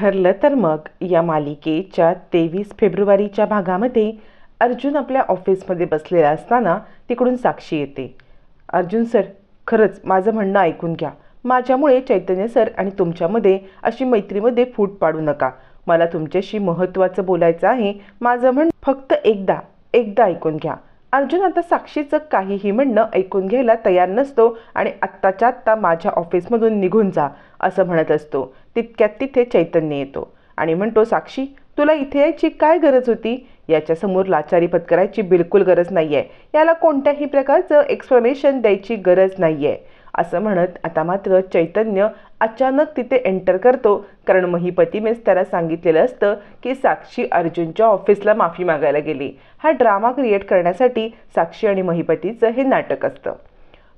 ठरलं तर मग या मालिकेच्या तेवीस फेब्रुवारीच्या भागामध्ये अर्जुन आपल्या ऑफिसमध्ये बसलेला असताना तिकडून साक्षी येते. अर्जुन सर खरंच माझं म्हणणं ऐकून घ्या. माझ्यामुळे चैतन्य सर आणि तुमच्यामध्ये अशी मैत्रीमध्ये फूट पाडू नका. मला तुमच्याशी महत्त्वाचं बोलायचं आहे. माझं म्हण फक्त एकदा एकदा ऐकून घ्या. अर्जुन आता साक्षीचं काहीही म्हणणं ऐकून घ्यायला तयार नसतो आणि आत्ताच्या आत्ता माझ्या ऑफिसमधून निघून जा असं म्हणत असतो. तितक्यात तिथे चैतन्य येतो आणि म्हणतो साक्षी तुला इथे यायची काय गरज होती? याच्यासमोर लाचारी पत्करायची बिलकुल गरज नाही आहे याला कोणत्याही प्रकारचं एक्सप्लेनेशन द्यायची गरज नाही आहे असं म्हणत आता मात्र चैतन्य अचानक तिथे एंटर करतो. कारण महिपतीनेच त्याला सांगितलेलं असतं की साक्षी अर्जुनच्या ऑफिसला माफी मागायला गेली. हा ड्रामा क्रिएट करण्यासाठी साक्षी आणि महिपतीचं हे नाटक असतं.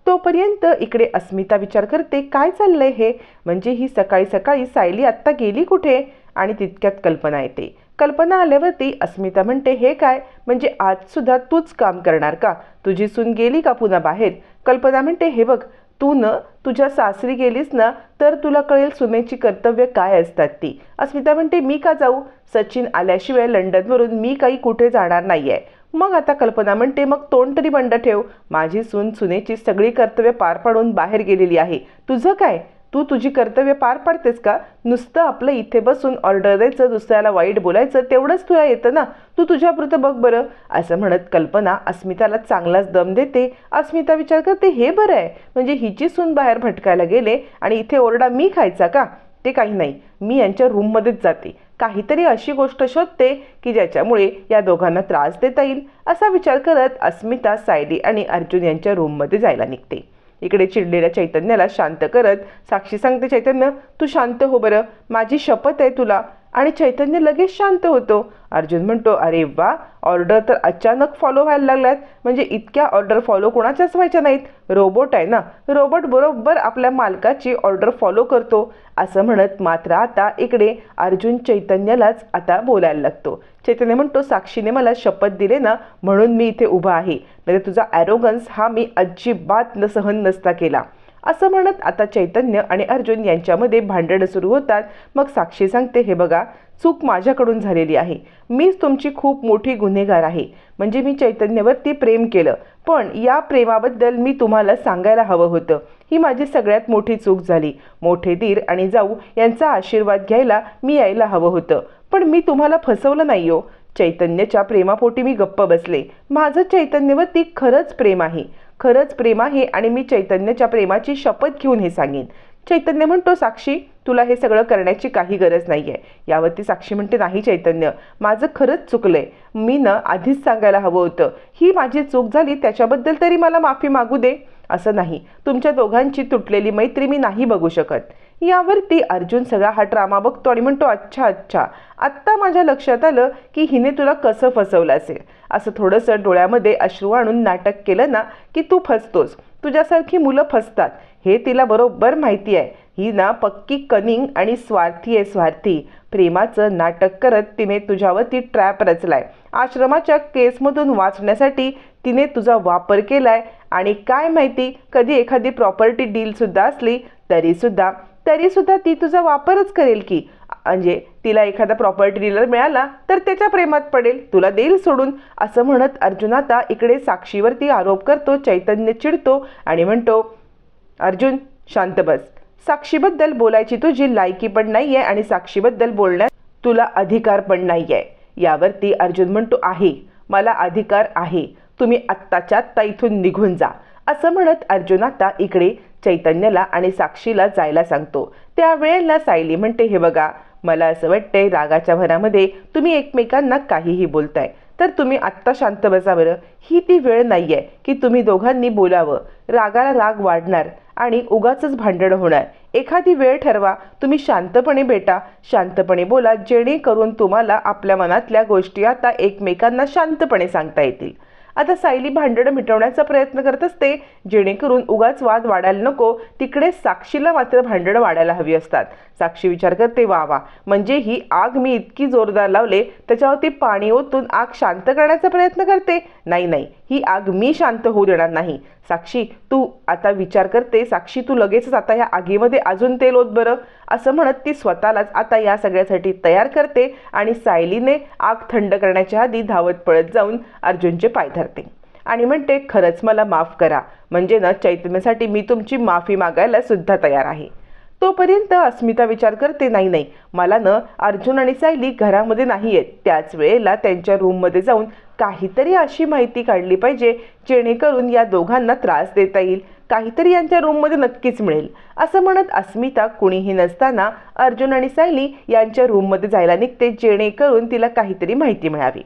तोपर्यंत इकडे अस्मिता विचार करते काय चाललंय हे? म्हणजे ही सकाळी सकाळी सायली आत्ता गेली कुठे? आणि तितक्यात कल्पना येते. कल्पना आल्यावरती अस्मिता म्हणते हे काय? म्हणजे आज सुद्धा तूच काम करणार का? तुझी सून गेली का पुन्हा बाहेर? कल्पना म्हणते हे बघ तू न तुझ्या सासरी गेलीस ना तर तुला कळेल सुनेची कर्तव्य काय असतात ती. अस्मिता म्हणते मी का जाऊ? सचिन आल्याशिवाय लंडनवरून मी काही कुठे जाणार नाही आहे मग आता कल्पना म्हणते मग तोंड तरी बंड ठेव. माझी सून सुनेची सगळी कर्तव्य पार पाडून बाहेर गेलेली आहे. तुझं काय? तू तुझी कर्तव्य पार पाडतेस का? नुसतं आपलं इथे बसून ऑर्डर द्यायचं दुसऱ्याला वाईट बोलायचं तेवढंच तुला येतं ना? तू तुझ्यापुरतं बघ बरं. असं म्हणत कल्पना अस्मिताला चांगलाच दम देते. अस्मिता विचार करते हे बरं आहे. म्हणजे हिची सून बाहेर भटकायला गेले आणि इथे ओरडा मी खायचा का? ते काही नाही. मी यांच्या रूममध्येच जाते. काहीतरी अशी गोष्ट शोधते की ज्याच्यामुळे या दोघांना त्रास देता येईल. असा विचार करत अस्मिता सायली आणि अर्जुन यांच्या रूममध्ये जायला निघते. इकडे चिडलेल्या चैतन्याला शांत करत साक्षी सांगते चैतन्य तू शांत हो बरं. माझी शपथ आहे तुला. आणि चैतन्य लगेच शांत होतो. अर्जुन म्हणतो अरे वा ऑर्डर तर अचानक फॉलो व्हायला लागल्यात. म्हणजे इतक्या ऑर्डर फॉलो कोणाच्याच व्हायच्या नाहीत. रोबोट आहे ना. रोबोट बरोबर आपल्या मालकाची ऑर्डर फॉलो करतो. असं म्हणत मात्र आता इकडे अर्जुन चैतन्यालाच आता बोलायला लागतो. चैतन्य म्हणतो साक्षीने मला शपथ दिले ना म्हणून मी इथे उभा आहे. म्हणजे तुझा ॲरोगन्स हा मी अजिबात न सहन नसता केला. असं म्हणत आता चैतन्य आणि अर्जुन यांच्यामध्ये भांडणं सुरू होतात. मग साक्षी सांगते हे बघा चूक माझ्याकडून झालेली आहे. मीच तुमची खूप मोठी गुन्हेगार आहे. म्हणजे मी चैतन्यवरती प्रेम केलं. पण या प्रेमाबद्दल मी तुम्हाला सांगायला हवं होतं. ही माझी सगळ्यात मोठी चूक झाली. मोठे दीर आणि जाऊ यांचा आशीर्वाद घ्यायला मी यायला हवं होतं. पण मी तुम्हाला फसवलं नाही हो. चैतन्याच्या प्रेमापोटी मी गप्प बसले. माझं चैतन्यवरती खरंच प्रेम आहे. खरंच प्रेम आहे आणि मी चैतन्याच्या प्रेमाची शपथ घेऊन हे सांगेन. चैतन्य म्हणतो साक्षी तुला हे सगळं करण्याची काही गरज नाही आहे यावरती साक्षी म्हणते नाही चैतन्य माझं खरंच चुकलं आहे मी ना आधीच सांगायला हवं होतं. ही माझी चूक झाली त्याच्याबद्दल तरी मला माफी मागू दे. असं नाही. तुमच्या दोघांची तुटलेली मैत्री मी नाही बघू शकत. यावरती अर्जुन सगळा हा ड्रामा बघतो आणि म्हणतो अच्छा अच्छा आत्ता माझ्या लक्षात आलं की हिने तुला कसं फसवलं असेल. असं थोडंसं डोळ्यामध्ये अश्रू आणून नाटक केलं ना की तू फसतोस. तुझ्यासारखी मुलं फसतात. हे तिला बरोबर माहिती आहे. ही ना पक्की कनिंग आणि स्वार्थी आहे स्वार्थी. प्रेमाचं नाटक करत तिने तुझ्यावरती ट्रॅप रचलाय. आश्रमाच्या केसमधून वाचण्यासाठी तिने तुझा वापर केलाय. आणि काय माहिती कधी एखादी प्रॉपर्टी डीलसुद्धा असली तरीसुद्धा तरीसुद्धा ती तुझा वापरच करेल की. म्हणजे तिला एखादा प्रॉपर्टी डीलर मिळाला तर त्याच्या प्रेमात पडेल तुला देईल सोडून. असं म्हणत अर्जुन आता इकडे साक्षीवरती आरोप करतो चैतन्य चिडतो आणि म्हणतो अर्जुन शांत बस. साक्षीबद्दल बोलायची तुझी लायकी पण नाही आहे आणि साक्षीबद्दल बोलण्यात तुला अधिकार पण नाही आहे यावरती अर्जुन म्हणतो आहे. मला अधिकार आहे. तुम्ही आत्ताच्या आत्ता इथून निघून जा. असं म्हणत अर्जुन आता इकडे चैतन्याला आणि साक्षीला जायला सांगतो. त्यावेळेला सायली म्हणते हे बघा मला असं वाटतंय रागाच्या भरामध्ये तुम्ही एकमेकांना काहीही बोलताय. तर तुम्ही आत्ता शांत बसा बरं. ही ती वेळ नाही आहे की तुम्ही दोघांनी बोलावं. रागाला राग वाढणार आणि उगाचंच भांडण होणार. एखादी वेळ ठरवा तुम्ही शांतपणे भेटा. शांतपणे बोला जेणेकरून तुम्हाला आपल्या मनातल्या गोष्टी आता एकमेकांना शांतपणे सांगता येतील. आता सायली भांडणं मिटवण्याचा प्रयत्न करत असते. जेणेकरून उगाच वाद वाढायला नको. तिकडे साक्षीला मात्र भांडणं वाढायला हवी असतात. साक्षी विचार करते वा वा म्हणजे ही आग मी इतकी जोरदार लावले त्याच्यावरती पाणी ओतून आग शांत करण्याचा प्रयत्न करते? नाही नाही ही आग मी शांत होऊ देणार नाही. साक्षी तू आता विचार करते. साक्षी तू लगेचच आता या आगीमध्ये अजून तेल होत बरं. असं म्हणत ती स्वतःलाच आता या सगळ्यासाठी तयार करते आणि सायलीने आग थंड करण्याच्या आधी धावत पळत जाऊन अर्जुनचे पाय धरते. आणि म्हणते खरंच मला माफ करा. म्हणजे ना चैतन्यासाठी मी तुमची माफी मागायला सुद्धा तयार आहे. तोपर्यंत अस्मिता विचार करते नाही नाही. मला न अर्जुन आणि सायली घरामध्ये नाही आहेत त्याच वेळेला त्यांच्या रूममध्ये जाऊन काहीतरी अशी माहिती काढली पाहिजे जेणेकरून या दोघांना त्रास देता येईल. काहीतरी यांच्या रूममध्ये नक्कीच मिळेल. असं म्हणत अस्मिता कुणीही नसताना अर्जुन आणि सायली यांच्या रूममध्ये जायला निघते जेणेकरून तिला काहीतरी माहिती मिळावी.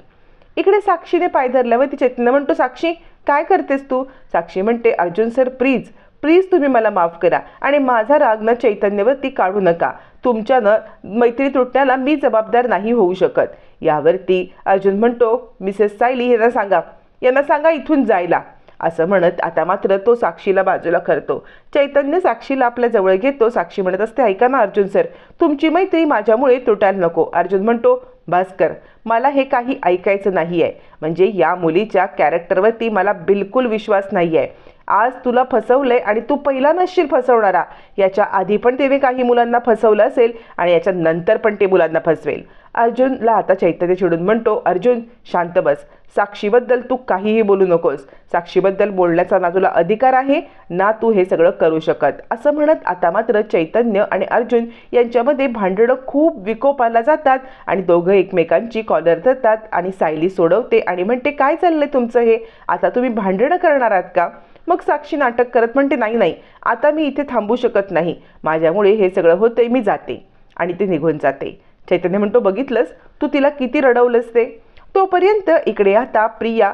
इकडे साक्षीने पाय धरल्यावर ती चैतन्य म्हणतो साक्षी काय करतेस तू? साक्षी म्हणते अर्जुन सर प्लीज प्लीज तुम्ही मला माफ करा आणि माझा राग न चैतन्यवरती काढू नका. तुमच्यानं मैत्री तुटण्याला मी जबाबदार नाही होऊ शकत. यावरती अर्जुन म्हणतो मिसेस सायली यांना सांगा. यांना सांगा इथून जायला. असं म्हणत आता मात्र तो साक्षीला बाजूला करतो. चैतन्य साक्षीला आपल्या जवळ घेतो. साक्षी म्हणत असते ऐका ना अर्जुन सर तुमची मैत्री माझ्यामुळे तुटायला नको. अर्जुन म्हणतो भास्कर मला हे काही ऐकायचं नाही आहे म्हणजे या मुलीच्या कॅरेक्टरवरती मला बिलकुल विश्वास नाही आहे आज तुला फसवलंय आणि तू पहिला नसशील फसवणारा. याच्या आधी पण ते काही मुलांना फसवलं असेल आणि याच्या नंतर पण ते मुलांना फसवेल. अर्जुनला आता चैतन्य चिडून म्हणतो अर्जुन शांत बस. साक्षीबद्दल तू काहीही बोलू नकोस. साक्षीबद्दल बोलण्याचा ना तुला अधिकार आहे ना तू हे सगळं करू शकत. असं म्हणत आता मात्र चैतन्य आणि अर्जुन यांच्यामध्ये भांडणं खूप विकोपाला जातात आणि दोघं एकमेकांची कॉलर धरतात आणि सायली सोडवते आणि म्हणते काय चाललंय तुमचं हे? आता तुम्ही भांडणं करणार आहात का? मग साक्षी नाटक करत म्हणते नाही नाही आता मी इथे थांबू शकत नाही. माझ्यामुळे हे सगळं होते मी जाते. आणि ते निघून जाते. चैतन्य म्हणतो बघितलंस? तू तिला किती रडवलंस ते? तोपर्यंत इकडे आता प्रिया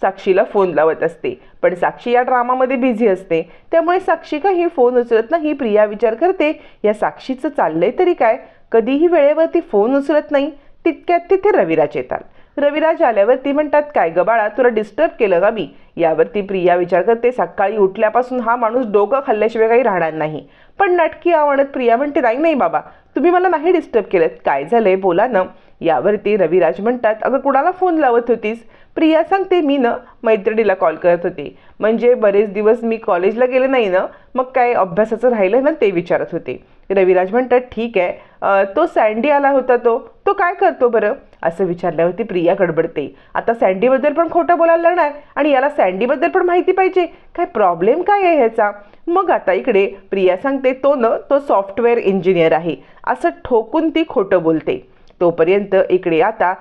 साक्षीला फोन लावत असते. पण साक्षी या ड्रामामध्ये बिझी असते. त्यामुळे साक्षी काही फोन उचलत नाही. प्रिया विचार करते या साक्षीचं चाललंय तरी काय? कधीही वेळेवरती फोन उचलत नाही. तितक्यात तिथे रविराज येतात. रविराज आल्यावर ती म्हणतात काय ग बाळा तुला डिस्टर्ब केलं का मी? यावरती प्रिया विचार करते सकाळी उठल्यापासून हा माणूस डोकं खाल्ल्याशिवाय काही राहणार नाही. पण नटकी आवडत प्रिया म्हणते नाही नाही बाबा तुम्ही मला नाही डिस्टर्ब केलं काय झालंय? बोला ना. यावरती रविराज म्हणतात अगं कुणाला फोन लावत होतीस? प्रिया सांगते मी ना मैत्रिणीला कॉल करत होते. म्हणजे बरेच दिवस मी कॉलेजला गेले नाही ना मग काय अभ्यासाचं राहिलं ना ते विचारत होते. रविराज म्हणतात ठीक आहे. तो सँडी आला होता तो. तो काय करतो बरं? असं विचारल्यावरती प्रिया गडबडते. आता सँडीबद्दल पण खोटं बोलायला लागणार आणि याला सँडीबद्दल पण माहिती पाहिजे. काय प्रॉब्लेम काय आहे ह्याचा? मग आता इकडे प्रिया सांगते तो न तो सॉफ्टवेअर इंजिनियर आहे. असं ठोकून ती खोटं बोलते. तोपर्यंत इकडे आता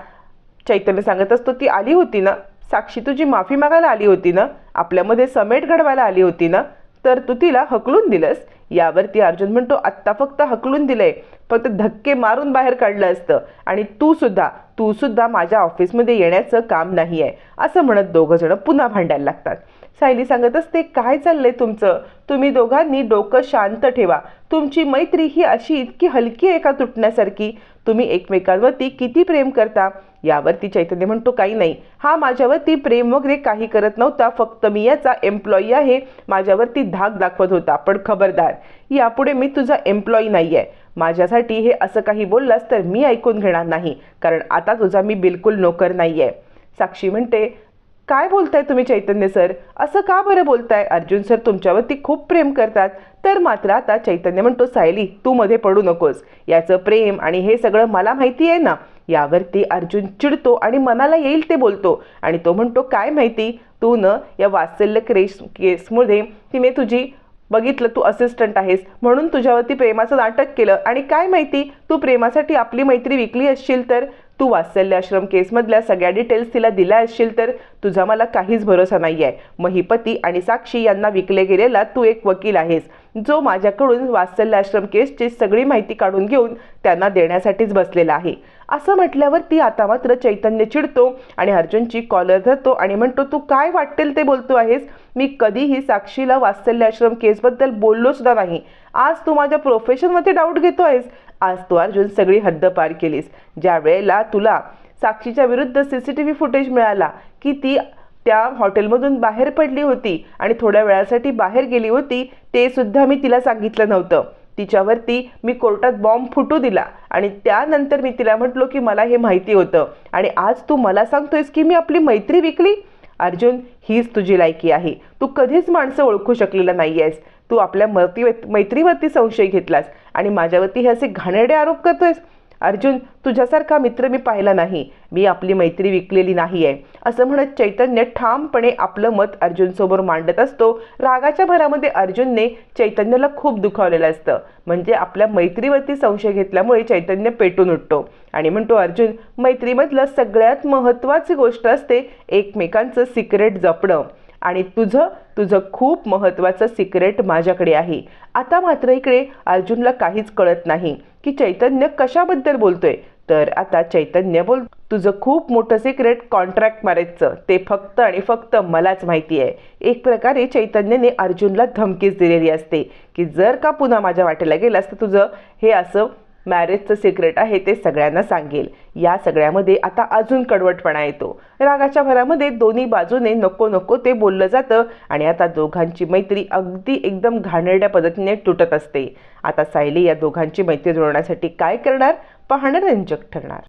चैतन्य सांगत असतो ती आली होती ना? साक्षी तुझी माफी मागायला आली होती ना? आपल्यामध्ये समेट घडवायला आली होती ना? तर तू तिला हकलून दिलंस. यावरती अर्जुन म्हणतो आत्ता फक्त हकलून दिलंय फक्त धक्के मारून बाहेर काढलं असतं आणि तू सुद्धा तू सुद्धा माझ्या ऑफिसमध्ये येण्याचं काम नाही आहे असं म्हणत दोघं जण पुन्हा भांडायला लागतात. सायली सांगत असते काय चाललंय तुमचं? तुम्ही दोघांनी डोकं शांत ठेवा. तुमची मैत्री ही अशी इतकी हलकी आहे का तुटण्यासारखी? तुम्ही एकमेकांवरती किती प्रेम करता? यावरती चैतन्य म्हणतो काही नाही. हा माझ्यावरती प्रेम वगैरे काही करत नव्हता. फक्त मी याचा एम्प्लॉई आहे. माझ्यावरती धाक दाखवत होता. पण खबरदार यापुढे मी तुझा एम्प्लॉई नाही आहे माझ्यासाठी हे असं काही बोललास तर मी ऐकून घेणार नाही. कारण आता तुझा मी बिलकुल नोकर नाही आहे साक्षी म्हणते काय बोलताय तुम्ही चैतन्य सर? असं का बरं बोलताय? अर्जुन सर तुमच्यावरती खूप प्रेम करतात. तर मात्र आता चैतन्य म्हणतो सायली तू मध्ये पडू नकोस. याचं प्रेम आणि हे सगळं मला माहिती आहे ना यावरती अर्जुन चिडतो आणि मनाला येईल ते बोलतो. आणि तो म्हणतो काय माहिती? तू न या वात्सल्य क्रेस केसमध्ये तिने तुझी बघितलं तू असिस्टंट आहेस. म्हणून तुझ्यावरती प्रेमाचं नाटक केलं. आणि काय माहिती? तू प्रेमासाठी आपली मैत्री विकली असशील तर? तू वात्सल्याश्रम केसमधल्या सगळ्या डिटेल्स तिला दिल्या असशील तर तुझा मला काहीच भरोसा नाही आहे महिपती आणि साक्षी यांना विकले गेलेला तू एक वकील आहेस. जो माझ्याकडून वात्सल्याश्रम केसची सगळी माहिती काढून घेऊन त्यांना देण्यासाठीच बसलेला आहे. असं म्हटल्यावर ती आता मात्र चैतन्य चिडतो आणि अर्जुनची कॉलर धरतो आणि म्हणतो तू काय वाटेल ते बोलतो आहेस? मी कधीही साक्षीला वात्सल्याश्रम केसबद्दल बोललो सुद्धा नाही. आज तू माझ्या प्रोफेशनमध्ये डाऊट घेतो आहेस. आज तू अर्जुन सगळी हद्द पार केलीस. ज्या वेळेला तुला साक्षीच्या विरुद्ध C C T V footage मिळाला की ती त्या हॉटेलमधून बाहेर पडली होती आणि थोड्या वेळासाठी बाहेर गेली होती ते सुद्धा मी तिला सांगितलं नव्हतं. तिच्यावरती मी कोर्टात बॉम्ब फुटू दिला आणि त्यानंतर मी तिला म्हटलो की मला हे माहिती होतं आणि आज तू मला सांगतोयस की मी आपली मैत्री विकली? अर्जुन हीच तुझी लायकी आहे. तू कधीच माणसं ओळखू शकलेला नाही आहेस तू आपल्या मती मैत्रीवरती संशय घेतलास. आणि माझ्यावरती हे असे घाणेरडे आरोप करतोयस? अर्जुन तुझ्यासारखा मित्र मी पाहिला नाही. मी आपली मैत्री विकलेली नाही आहे असं म्हणत चैतन्य ठामपणे आपलं मत अर्जुनसमोर मांडत असतो. रागाच्या भरामध्ये अर्जुनने चैतन्याला खूप दुखावलेलं असतं. म्हणजे आपल्या मैत्रीवरती संशय घेतल्यामुळे चैतन्य पेटून उठतो. आणि म्हणतो अर्जुन मैत्रीमधलं सगळ्यात महत्त्वाची गोष्ट असते एकमेकांचं सिक्रेट जपणं. आणि तुझं तुझं खूप महत्त्वाचं सिक्रेट माझ्याकडे आहे. आता मात्र इकडे अर्जुनला काहीच कळत नाही की चैतन्य कशाबद्दल बोलतोय. तर आता चैतन्य बोल तुझं खूप मोठं सिक्रेट कॉन्ट्रॅक्ट मॅरेजचं ते फक्त आणि फक्त मलाच माहिती आहे. एक प्रकारे चैतन्यने अर्जुनला धमकीच दिलेली असते की जर का पुन्हा माझ्या वाटेला गेलास तर तुझं हे असं मॅरेजचं सिक्रेट आहे ते सगळ्यांना सांगेल. या सगळ्यामध्ये आता अजून कडवटपणा येतो. रागाच्या भरामध्ये दोन्ही बाजूने नको नको ते बोललं जातं आणि आता दोघांची मैत्री अगदी एकदम घाणेरड्या पद्धतीने तुटत असते. आता सायली या दोघांची मैत्री जुळवण्यासाठी काय करणार? पाहणं रंजक ठरणार.